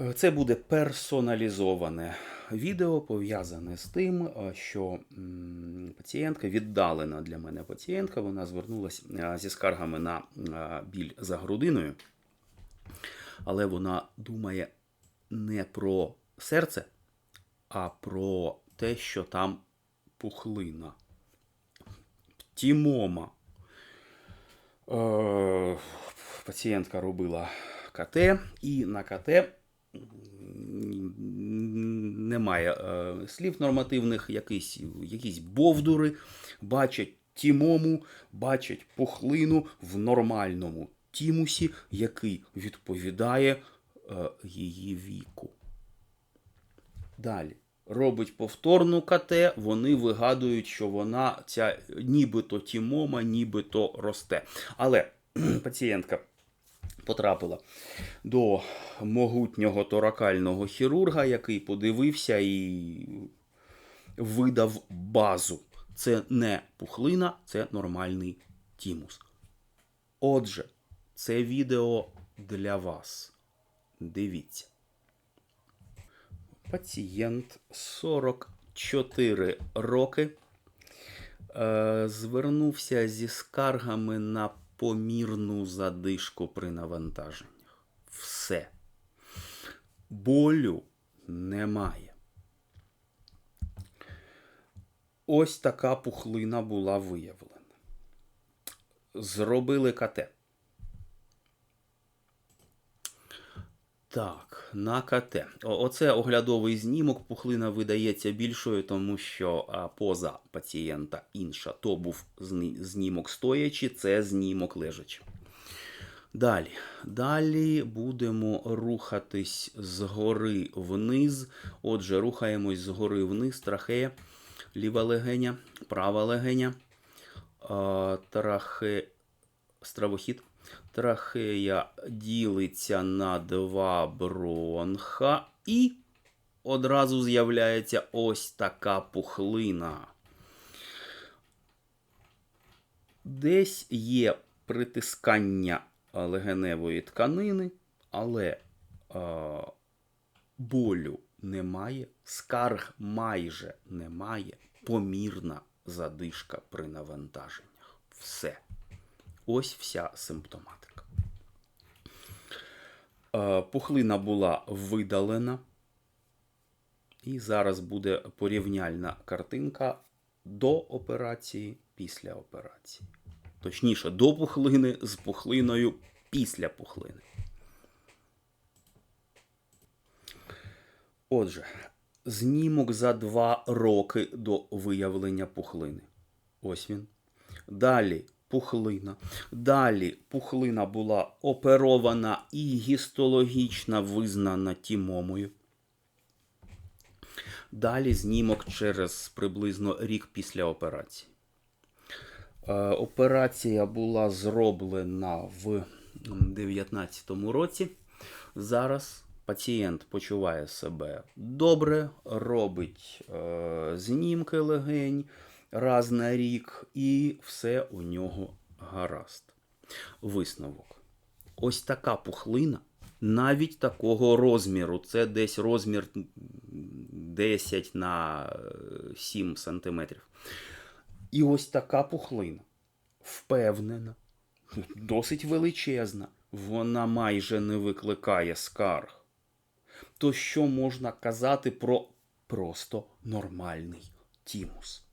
Е, Це буде персоналізоване відео, пов'язане з тим, е, що пацієнтка, віддалена для мене пацієнтка, вона звернулася зі скаргами на е, біль за грудиною, але вона думає не про серце, а про те, що там пухлина. Тімома. Е, Пацієнтка робила КТ, і на КТ немає е, слів нормативних, якісь, якісь бовдури, бачать тімому, бачать пухлину в нормальному тімусі, який відповідає е, її віку. Далі. Робить повторну КТ, вони вигадують, що вона ця нібито тімома, нібито росте. Але пацієнтка потрапила до могутнього торакального хірурга, який подивився і видав базу. Це не пухлина, це нормальний тімус. Отже, це відео для вас. Дивіться. Пацієнт 44 роки е, звернувся зі скаргами на помірну задишку при навантаженнях. Все. Болю немає. Ось така пухлина була виявлена. Зробили КТ. Так, на КТ. Оце оглядовий знімок. Пухлина видається більшою, тому що поза пацієнта інша. То був знімок стоячи, це знімок лежачи. Далі. Далі будемо рухатись згори вниз. Отже, рухаємось згори вниз. Трахея, ліва легеня, права легеня, трахе, стравохід. Трахея ділиться на два бронха, і одразу з'являється ось така пухлина. Десь є притискання легеневої тканини, але а, болю немає, скарг майже немає, помірна задишка при навантаженнях. Все. Ось вся симптоматика. Е, Пухлина була видалена. І зараз буде порівняльна картинка до операції, після операції. Точніше, до пухлини з пухлиною після пухлини. Отже, знімок за два роки до виявлення пухлини. Ось він. Далі пухлина. Далі пухлина була оперована і гістологічно визнана тімомою. Далі знімок через приблизно рік після операції. Е, Операція була зроблена в 2019 році. Зараз пацієнт почуває себе добре, робить е, знімки легень раз на рік, і все у нього гаразд. Висновок. Ось така пухлина, навіть такого розміру, це десь розмір 10 на е, 7 сантиметрів. І ось така пухлина, впевнена, досить величезна, вона майже не викликає скарг. То що можна казати про просто нормальний тімус?